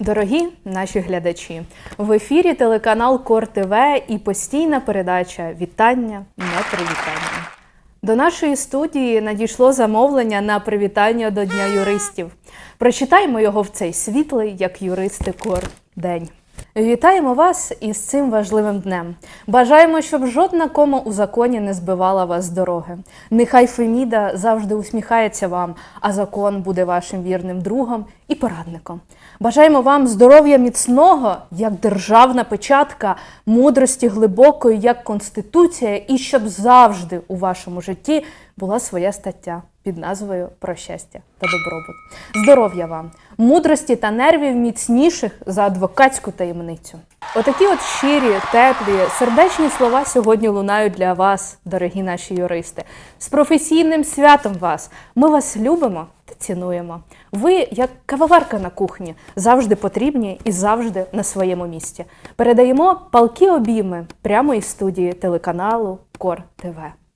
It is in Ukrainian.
Дорогі наші глядачі, в ефірі телеканал Кор ТВ і постійна передача Вітання на привітання. До нашої студії надійшло замовлення на привітання до Дня юристів. Прочитаємо його в цей світлий, як юристи кор день. Вітаємо вас із цим важливим днем. Бажаємо, щоб жодна кома у законі не збивала вас з дороги. Нехай Феміда завжди усміхається вам, а закон буде вашим вірним другом і порадником. Бажаємо вам здоров'я міцного, як державна печатка, мудрості глибокої, як конституція, і щоб завжди у вашому житті була своя стаття під назвою Про щастя та добробут. Здоров'я вам, мудрості та нервів міцніших за адвокатську таємницю. Отакі от щирі, теплі, сердечні слова сьогодні лунають для вас, дорогі наші юристи. З професійним святом вас! Ми вас любимо та цінуємо. Ви, як кавоварка на кухні, завжди потрібні і завжди на своєму місці. Передаємо палки обійми прямо із студії телеканалу Кор ТВ.